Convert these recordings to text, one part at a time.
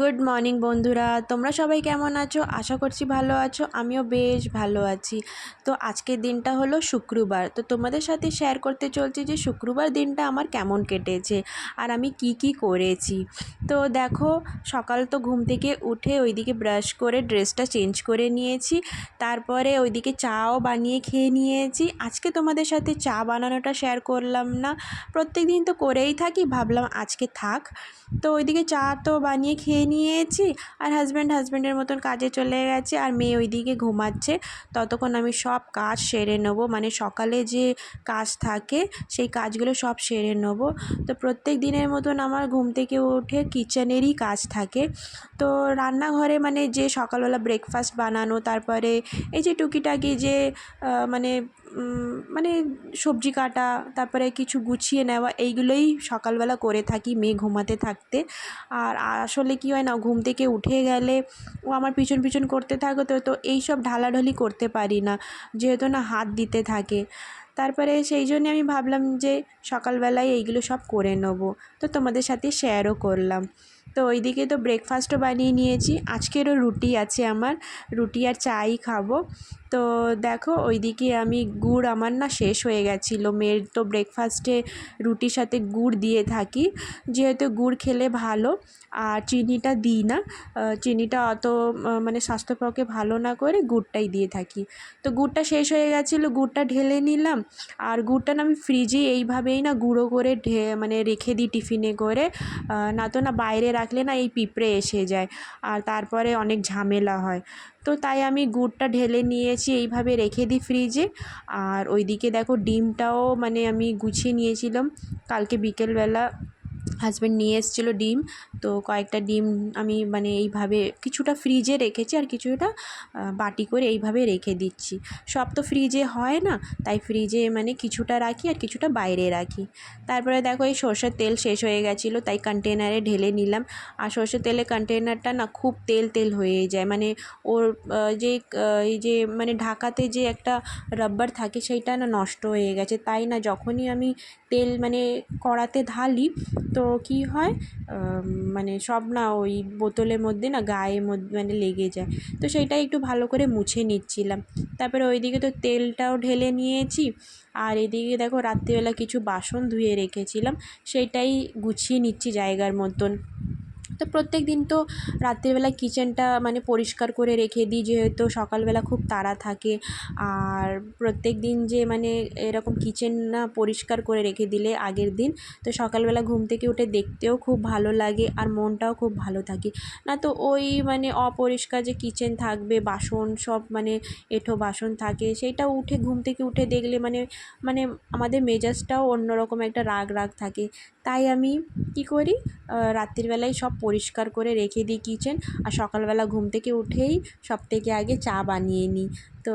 Good morning বন্ধুরা। তোমরা সবাই কেমন আছো? আশা করছি ভালো আছো। আমিও বেশ ভালো আছি। তো আজকের দিনটা হলো শুক্রবার। তো তোমাদের সাথে শেয়ার করতে চলছি যে শুক্রবার দিনটা আমার কেমন কেটেছে আর আমি কি কি করেছি। তো দেখো, সকাল তো ঘুম থেকে উঠে ওইদিকে ব্রাশ করে ড্রেসটা চেঞ্জ করে নিয়েছি। তারপরে ওইদিকে চাও বানিয়ে খেয়ে নিয়েছি। আজকে তোমাদের সাথে চা বানানোটা শেয়ার করলাম না। প্রত্যেক দিন তো করেই থাকি, ভাবলাম আজকে থাক। তো ওইদিকে চা তো বানিয়ে খেয়ে নিয়েছি আর হাজব্যান্ড হাজব্যান্ডের মতন কাজে চলে গেছে আর মেয়ে ওইদিকে ঘুমাচ্ছে। ততক্ষণ আমি সব কাজ সেরে নেব। মানে সকালে যে কাজ থাকে, সেই কাজগুলো সব সেরে নেব। তো প্রত্যেক দিনের মতন আমার ঘুম থেকে উঠে কিচেনেরই কাজ থাকে। তো রান্নাঘরে মানে যে সকালবেলা ব্রেকফাস্ট বানানো, তারপরে এই যে টুকিটাকি যে মানে মানে সবজি কাটা, তারপরে কিছু গুছিয়ে নেওয়া, এইগুলোই সকালবেলা করে থাকি, মেয়ে ঘুমাতে থাকতে। আর আসলে কী হয় না, ঘুম থেকে উঠে গেলে ও আমার পিছন পিছন করতে থাকে তো তো এইসব ঢালাঢালি করতে পারি না, যেহেতু না হাত দিতে থাকে। তারপরে সেই জন্যে আমি ভাবলাম যে সকালবেলায় এইগুলো সব করে নেব। তো তোমাদের সাথে শেয়ারও করলাম। তো ওইদিকে তো ব্রেকফাস্টও বানিয়ে নিয়েছি। আজকেরও রুটি আছে আমার। রুটি আর চাই খাব। তো দেখো, ওইদিকে আমি গুড় আমার না শেষ হয়ে গেছিল। মেয়ের তো ব্রেকফাস্টে রুটির সাথে গুড় দিয়ে থাকি। যেহেতু গুড় খেলে ভালো, আর চিনিটা দিই না চিনিটা অত মানে স্বাস্থ্যপক্ষে ভালো না করে গুড়টাই দিয়ে থাকি। তো গুড়টা শেষ হয়ে গেছিল, গুড়টা ঢেলে নিলাম। আর গুড়টা না আমি ফ্রিজে এইভাবেই না গুঁড়ো করে ঢে মানে রেখে দিই টিফিনে করে। না তো না বাইরে রাখলে না এই পিঁপড়ে এসে যায় আর তারপরে অনেক ঝামেলা হয়। তো তাই আমি গুড়টা ঢেলে নিয়েছি, এইভাবে রেখে দিই ফ্রিজে। আর ওইদিকে দেখো ডিমটাও মানে আমি গুছিয়ে নিয়েছিলাম। কালকে বিকেলবেলা হাজব্যান্ড নিয়ে এসেছিল ডিম। তো কয়েকটা ডিম আমি মানে এইভাবে কিছুটা ফ্রিজে রেখেছি আর কিছুটা বাটি করে এইভাবে রেখে দিচ্ছি। সব তো ফ্রিজে হয় না, তাই ফ্রিজে মানে কিছুটা রাখি আর কিছুটা বাইরে রাখি। তারপরে দেখো এই সর্ষের তেল শেষ হয়ে গেছিল, তাই কন্টেনারে ঢেলে নিলাম। আর সর্ষের তেলের কন্টেনারটা না খুব তেল তেল হয়ে যায়। মানে ওর যে এই যে মানে ঢাকাতে যে একটা রাব্বার থাকে, সেইটা না নষ্ট হয়ে গেছে। তাই না যখনই আমি তেল মানে কড়াতে ঢালি, তো কি হয় মানে সব না ওই বোতলের মধ্যে না গায়ে মধ্যে মানে লেগে যায়। তো সেইটাই একটু ভালো করে মুছে নিচ্ছিলাম। তারপরে ওইদিকে তো তেলটাও ঢেলে নিয়েছি, আর এদিকে দেখো রাত্রিবেলা কিছু বাসন ধুয়ে রেখেছিলাম সেটাই গুছিয়ে নিচ্ছি জায়গার মতন। তো প্রত্যেক দিন তো রাত্রিবেলা কিচেনটা মানে পরিষ্কার করে রেখে দিই, যেহেতু সকালবেলা খুব তাড়া থাকে। আর প্রত্যেক দিন যে মানে এরকম কিচেন না পরিষ্কার করে রেখে দিলে আগের দিন, তো সকালবেলা ঘুম থেকে উঠে দেখতেও খুব ভালো লাগে আর মনটাও খুব ভালো থাকে। না তো ওই মানে অপরিষ্কার যে কিচেন থাকবে, বাসন সব মানে এঁঠো বাসন থাকে সেটা উঠে ঘুম থেকে উঠে দেখলে মানে মানে আমাদের মেজাজটাও অন্যরকম একটা রাগ রাগ থাকে। তাই আমি কী করি রাত্রিবেলায় সব পরিষ্কার করে রেখে দিই কিচেন আর সকালবেলা ঘুম থেকে উঠেই সব থেকে আগে চা বানিয়ে নিই। তো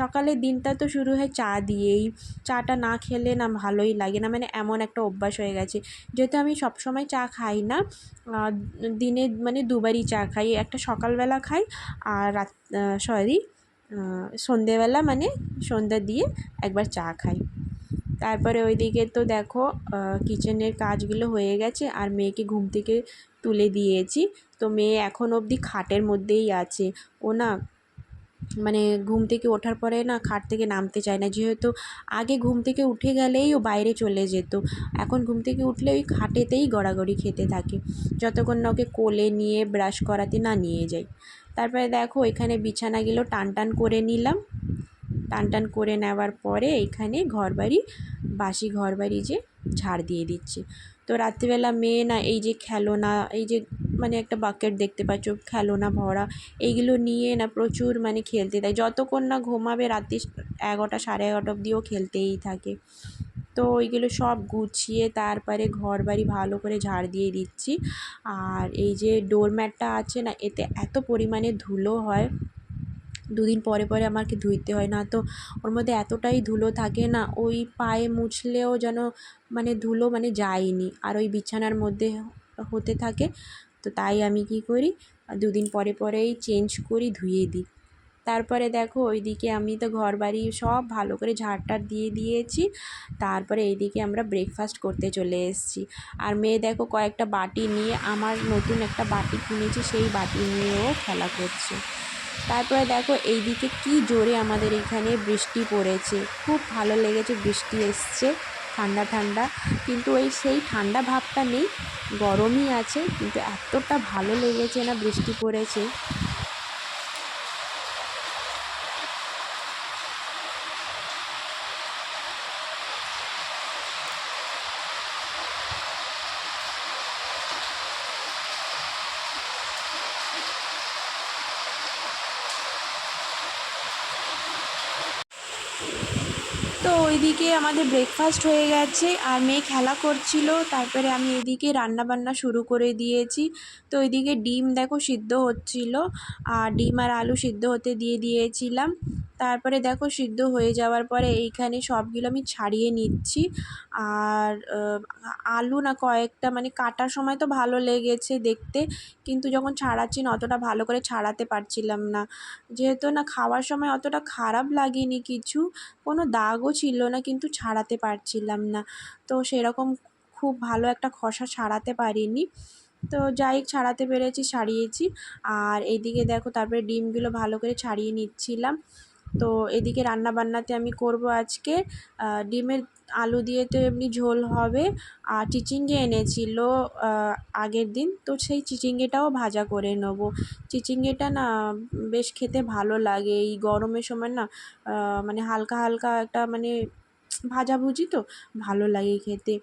সকালের দিনটা তো শুরু হয় চা দিয়েই। চাটা না খেলে না ভালোই লাগে না মানে এমন একটা অভ্যাস হয়ে গেছে। যেহেতু আমি সবসময় চা খাই না দিনে মানে দুবারই চা খাই। একটা সকালবেলা খাই, আর রাত সরি সন্ধেবেলা মানে সন্ধ্যা দিয়ে একবার চা খাই। তারপরে ওইদিকে তো দেখো কিচেনের কাজগুলো হয়ে গেছে আর মেয়েকে ঘুম থেকে তুলে দিয়েছি। তো মেয়ে এখন অবধি খাটের মধ্যেই আছে। ও না মানে ঘুম থেকে ওঠার পরে না খাট থেকে নামতে চায় না। যেহেতু আগে ঘুম থেকে উঠে গেলেই ও বাইরে চলে যেত। এখন ঘুম থেকে উঠলে ওই খাটেতেই গড়াগড়ি খেতে থাকে। যতক্ষণ না ওকে কোলে নিয়ে ব্রাশ করাতে না নিয়ে যাই তারপরে দেখো এখানে বিছানাগুলো টান টান করে নিলাম। টান টান করে নেওয়ার পরে এখানে ঘরবাড়ি, বাসি ঘরবাড়ি যে ঝাড় দিয়ে দিচ্ছি। তো রাত্রিবেলা মেয়ে না এই যে খেলনা, এই যে মানে একটা বাকেট দেখতে পাচ্ছ, খেলনা ভরা, এইগুলো নিয়ে না প্রচুর মানে খেলতে দেয়। যতক্ষণ না ঘুমাবে রাত্রি এগারোটা সাড়ে এগারোটা অবধিও খেলতেই থাকে। তো ওইগুলো সব গুছিয়ে তারপরে ঘর বাড়ি ভালো করে ঝাড় দিয়ে দিচ্ছি। আর এই যে ডোরম্যাটটা আছে না, এতে এত পরিমাণে ধুলো হয়। দুদিন পরে পরে আমাকে ধুইতে হয় না তো ওর মধ্যে এতটাই ধুলো থাকে না, ওই পায়ে মুছলেও যেন মানে ধুলো মানে যায়নি। আর ওই বিছানার মধ্যে হতে থাকে, তো তাই আমি কী করি, দুদিন পরে পরেই চেঞ্জ করি, ধুয়ে দিই। তারপরে দেখো ওইদিকে আমি তো ঘর বাড়ি সব ভালো করে ঝাড়টার দিয়ে দিয়েছি, তারপরে এইদিকে আমরা ব্রেকফাস্ট করতে চলে এসেছি। আর মেয়ে দেখো কয়েকটা বাটি নিয়ে, আমার নতুন একটা বাটি কিনেছি, সেই বাটি নিয়েও খেলা করছে। তারপরে দেখো এইদিকে কি জোরে আমাদের এখানে বৃষ্টি পড়েছে। খুব ভালো লেগেছে, বৃষ্টি এসছে, ঠান্ডা ঠান্ডা। কিন্তু ওই সেই ঠান্ডা ভাবটা নেই, গরমই আছে, কিন্তু এতটা ভালো লেগেছে না বৃষ্টি পড়েছে। তো ওইদিকে আমাদের ব্রেকফাস্ট হয়ে গেছে আর মেয়ে খেলা করছিল, তারপরে আমি এদিকে রান্না বান্না শুরু করে দিয়েছি। তো ওইদিকে ডিম দেখো সিদ্ধ হচ্ছিল, আর ডিম আর আলু সিদ্ধ হতে দিয়ে দিয়েছিলাম। তারপরে দেখো সিদ্ধ হয়ে যাওয়ার পরে এইখানে সবগুলো আমি ছাড়িয়ে নিচ্ছি। আর আলু না কয়েকটা মানে কাটার সময় তো ভালো লেগেছে দেখতে, কিন্তু যখন ছাড়াচ্ছি না, অতটা ভালো করে ছাড়াতে পারছিলাম না। যেহেতু না খাওয়ার সময় অতটা খারাপ লাগেনি কিছু, কোনো দাগও ছিল না, কিন্তু ছাড়াতে পারছিলাম না। তো সেরকম খুব ভালো একটা খসা ছাড়াতে পারিনি। তো যাই ছাড়াতে পেরেছি, ছাড়িয়েছি। আর এইদিকে দেখো তারপরে ডিমগুলো ভালো করে ছাড়িয়ে নিচ্ছিলাম। তো এদিকে রান্না বান্নাতে আমি করব আজকে ডিমের আলু দিয়ে তো এমনি ঝোল হবে। আর চিচিঙ্গে এনেছিল আগের দিন। তো সেই চিচিঙ্গেটাও ভাজা করে নেব। চিচিঙ্গেটা না, বেশ খেতে ভালো লাগে। এই গরমের সময় না মানে হালকা হালকা একটা মানে ভাজাভুজি তো ভালো লাগে খেতে।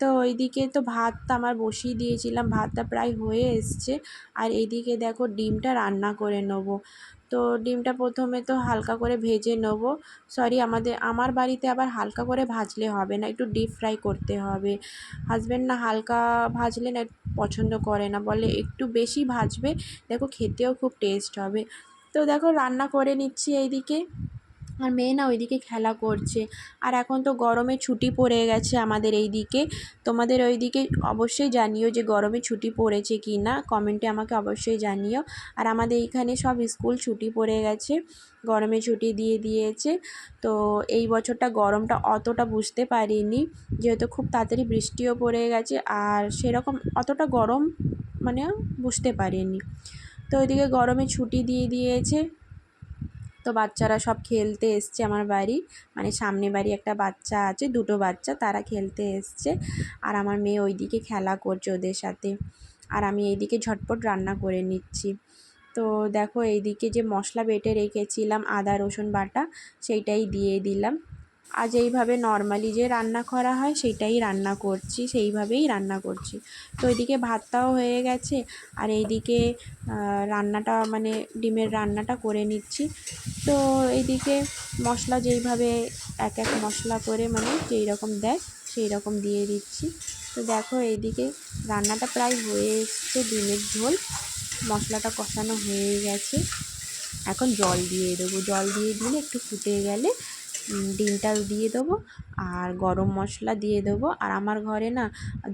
তো ওইদিকে তো ভাতটা আমার বসিয়ে দিয়েছিলাম, ভাতটা প্রায় হয়ে এসছে। আর এইদিকে দেখো ডিমটা রান্না করে নেব। তো ডিমটা প্রথমে তো হালকা করে ভেজে নেব। সরি আমাদের, আমার বাড়িতে আবার হালকা করে ভাজলে হবে না, একটু ডিপ ফ্রাই করতে হবে। হাজব্যান্ড না হালকা ভাজলে না, পছন্দ করে না, বলে একটু বেশি ভাজবে, দেখো খেতেও খুব টেস্ট হবে। তো দেখো রান্না করে নিচ্ছি এইদিকে। আর মেয়ে না ওইদিকে খেলা করছে। আর এখন তো গরমে ছুটি পড়ে গেছে আমাদের এই দিকে তোমাদের ওই দিকে অবশ্যই জানিও যে গরমে ছুটি পড়েছে কি না। কমেন্টে আমাকে অবশ্যই জানিও। আর আমাদের এইখানে সব স্কুল ছুটি পড়ে গেছে, গরমে ছুটি দিয়ে দিয়েছে। তো এই বছরটা গরমটা অতটা বুঝতে পারিনি, যেহেতু খুব তাড়াতাড়ি বৃষ্টিও পড়ে গেছে। আর সেরকম অতটা গরম মানে বুঝতে পারিনি। তো ওইদিকে গরমে ছুটি দিয়ে দিয়েছে। তো বাচ্চারা সব খেলতে এসছে আমার বাড়ি। মানে সামনে বাড়ি একটা বাচ্চা আছে, দুটো বাচ্চা, তারা খেলতে এসছে। আর আমার মেয়ে ওইদিকে খেলা করছে ওদের সাথে। আর আমি এইদিকে ঝটপট রান্না করে নিচ্ছি। তো দেখো এইদিকে যে মশলা বেটে রেখেছিলাম আদা, রসুন বাটা, সেইটাই দিয়ে দিলাম। আজ এইভাবে নর্মালি যে রান্না করা হয় সেটাই রান্না করছি, সেইভাবেই রান্না করছি। তো এদিকে ভাতটাও হয়ে গেছে, আর এইদিকে রান্নাটা মানে ডিমের রান্নাটা করে নিচ্ছি। তো এইদিকে মশলা যেইভাবে এক এক মশলা করে মানে যেই রকম দেয় সেই রকম দিয়ে দিচ্ছি। তো দেখো এইদিকে রান্নাটা প্রায় হয়ে এসছে ডিমের ঝোল, মশলাটা কষানো হয়ে গেছে। এখন জল দিয়ে দেবো, জল দিয়ে দিলে একটু ফুটে গেলে ডিমটা দিয়ে দেবো আর গরম মশলা দিয়ে দেবো। আর আমার ঘরে না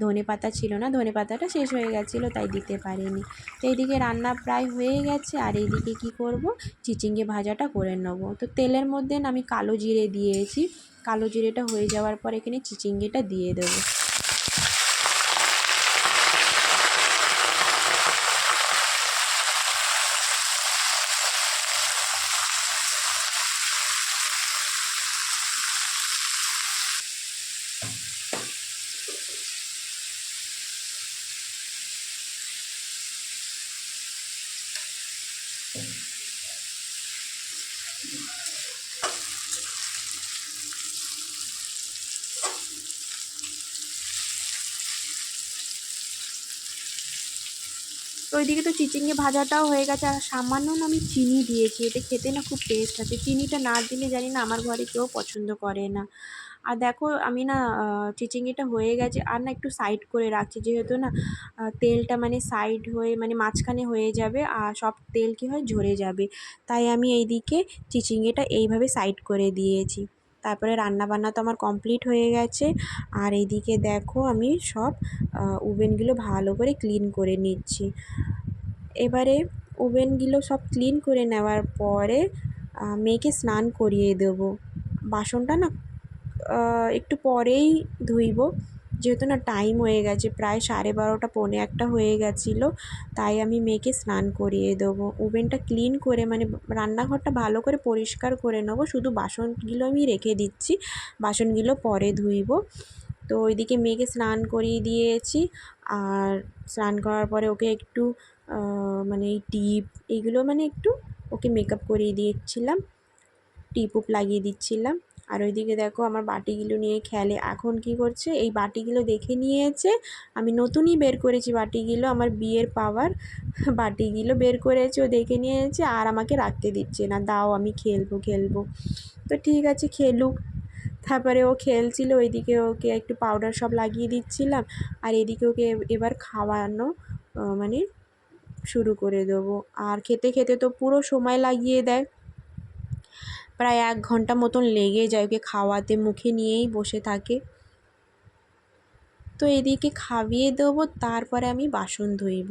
ধনে পাতা ছিল না, ধনে পাতাটা শেষ হয়ে গেছিল, তাই দিতে পারিনি। তো এইদিকে রান্না প্রায় হয়ে গেছে, আর এইদিকে কি করব? চিচিঙ্গে ভাজাটা করে নেব। তো তেলের মধ্যে না আমি কালো জিরে দিয়েছি। কালো জিরেটা হয়ে যাওয়ার পর এখানে চিচিঙ্গেটা দিয়ে দেবো। ওইদিকে তো চিচিঙ্গে ভাজাটাও হয়ে গেছে, আর সামান্য আমি চিনি দিয়েছি, এতে খেতে না খুব টেস্ট আছে। চিনিটা না দিলে জানি না, আমার ঘরে কেউ পছন্দ করে না। আর দেখো, আমি না চিচিঙ্গিটা হয়ে গেছে, আর না একটু সাইড করে রাখছি, যেহেতু না তেলটা মানে সাইড হয়ে মানে মাঝখানে হয়ে যাবে, আর সব তেল কী হয়, ঝরে যাবে। তাই আমি এইদিকে চিচিঙ্গিটা এইভাবে সাইড করে দিয়েছি। তারপরে রান্না বান্না তো আমার কমপ্লিট হয়ে গেছে, আর এইদিকে দেখো আমি সব ওভেনগুলো ভালো করে ক্লিন করে নিচ্ছি। এবারে ওভেনগুলো সব ক্লিন করে নেওয়ার পরে মেয়েকে স্নান করিয়ে দেবো। বাসনটা না একটু পরেই ধুইব। যেহেতু না টাইম হয়ে গেছে, প্রায় সাড়ে বারোটা, পৌনে একটা হয়ে গেছিল, তাই আমি মেয়েকে স্নান করিয়ে দেবো। ওভেনটা ক্লিন করে মানে রান্নাঘরটা ভালো করে পরিষ্কার করে নেব। শুধু বাসনগুলো আমি রেখে দিচ্ছি, বাসনগুলো পরে ধুইব। তো ওইদিকে মেয়েকে স্নান করিয়ে দিয়েছি, আর স্নান করার পরে ওকে একটু মানে এই টিপ এইগুলো মানে একটু ওকে মেকআপ করিয়ে দিচ্ছিলাম টিপ উপ লাগিয়ে দিচ্ছিলাম। আর ওইদিকে দেখো আমার বাটিগুলো নিয়ে খেলে। এখন কি করছে? এই বাটিগুলো দেখে নিয়েছে। আমি নতুনই বের করেছি বাটিগুলো। আমার বিয়ের পাওয়ার বাটিগুলো বের করেছে, ও দেখে নিয়েছে। আর আমাকে রাখতে দিচ্ছে না। দাও, আমি খেলব খেলব। তো ঠিক আছে, খেলুক। তারপরে ও খেলছিল। ওইদিকে ওকে একটু পাউডার সব লাগিয়ে দিচ্ছিলাম। আর এদিকে ওকে এবার খাওয়ানো মানে শুরু করে দেবো। আর খেতে খেতে তো পুরো সময় লাগিয়ে দেয়। প্রায় এক ঘণ্টা মতন লেগে যায় ওকে খাওয়াতে, মুখে নিয়েই বসে থাকে। তো এদিকে খাইয়ে দেবো, তারপরে আমি বাসন ধুইব।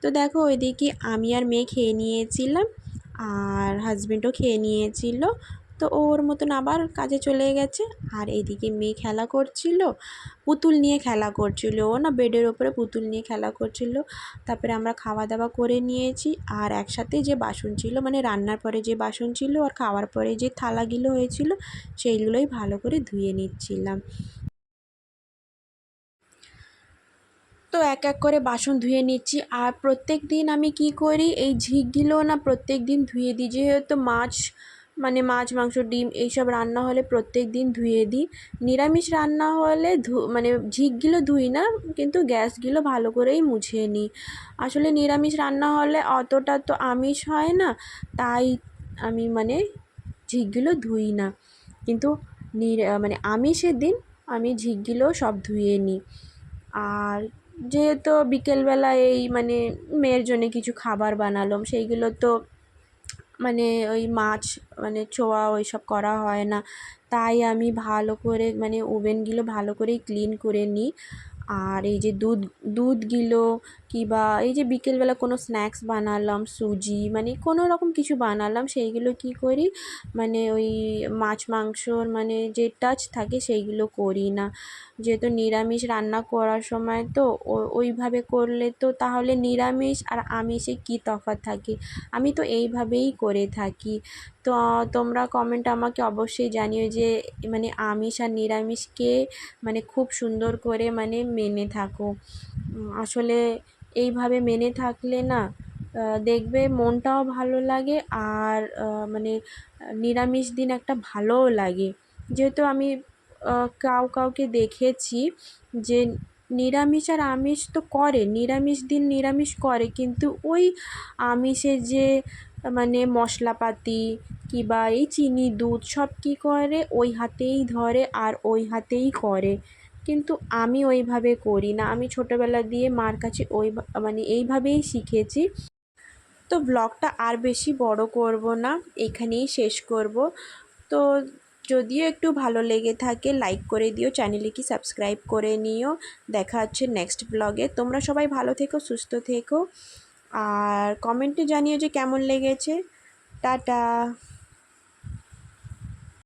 তো দেখো ওইদিকে আমি আর মেয়ে খেয়ে নিয়েছিলাম, আর হাজব্যান্ডও খেয়ে নিয়েছিল। তো ওর মতন আবার কাজে চলে গেছে। আর এদিকে মেয়ে খেলা করছিল, পুতুল নিয়ে খেলা করছিল। ও না বেডের ওপরে পুতুল নিয়ে খেলা করছিল। তারপরে আমরা খাওয়া দাওয়া করে নিয়েছি। আর একসাথে যে বাসন ছিল মানে রান্নার পরে যে বাসন ছিল আর খাওয়ার পরে যে থালাগুলো হয়েছিল, সেইগুলোই ভালো করে ধুয়ে নিচ্ছিলাম। তো এক এক করে বাসন ধুয়ে নিচ্ছি। আর প্রত্যেক দিন আমি কি করি, এই ঝিকগুলো না প্রত্যেক দিন ধুয়ে দিই। যেহেতু মাছ মানে মাছ, মাংস, ডিম এইসব রান্না হলে প্রত্যেক দিন ধুয়ে দিই। নিরামিষ রান্না হলে ধু মানে ঝিকগুলো ধুই না, কিন্তু গ্যাসগুলো ভালো করেই মুছে নিই। আসলে নিরামিষ রান্না হলে অতটা তো আমিষ হয় না, তাই আমি মানে ঝিকগুলো ধুই না। কিন্তু মানে আমিষের দিন আমি ঝিকগুলো সব ধুয়ে নিই। আর যেহেতু বিকেলবেলা এই মানে মেয়ের জন্যে কিছু খাবার বানালাম, সেইগুলো তো মানে ওই মাছ মানে চোয়া ওই সব করা হয় না। তাই আমি ভালো করে মানে ওভেনগুলো ভালো করেই ক্লিন করে নিই। আর এই যে দুধ, দুধগুলো কিংবা এই যে বিকেলবেলা কোনো স্ন্যাক্স বানালাম, সুজি মানে কোনো রকম কিছু বানালাম, সেইগুলো কী করি? মানে ওই মাছ মাংসর মানে যে টাচ থাকে সেইগুলো করি না। যেহেতু নিরামিষ রান্না করার সময় তো ওইভাবে করলে তো তাহলে নিরামিষ আর আমিষে কী তফাৎ থাকে? আমি তো এইভাবেই করে থাকি। তো, তোমরা কমেন্ট আমাকে অবশ্যই জানিও যে মানে আমিষ আর নিরামিষকে মানে খুব সুন্দর করে মানে মেনে থাকো। আসলে এইভাবে মেনে থাকলে না দেখবে মনটাও ভালো লাগে আর মানে নিরামিষ দিন একটা ভালোও লাগে। যেহেতু আমি কাউ কাউকে দেখেছি যে নিরামিষ আর আমিষ তো করে, নিরামিষ দিন নিরামিষ করে, কিন্তু ওই আমিষে যে মানে মশলাপাতি কিংবা এই চিনি, দুধ সব কী করে? ওই হাতেই ধরে আর ওই হাতেই করে। কিন্তু আমি ওইভাবে করি না। আমি ছোটোবেলা দিয়ে মার কাছে ওই মানে এইভাবেই শিখেছি। তো ব্লগটা আর বেশি বড় করব না, এখানেই শেষ করব। তো যদিও একটু ভালো লেগে থাকে লাইক করে দিও চ্যানেলে কি সাবস্ক্রাইব করে নিও। দেখা হচ্ছে নেক্সট ব্লগে তোমরা সবাই ভালো থেকো, সুস্থ থেকো। আর কমেন্টে জানিও যে কেমন লেগেছে। টাটা!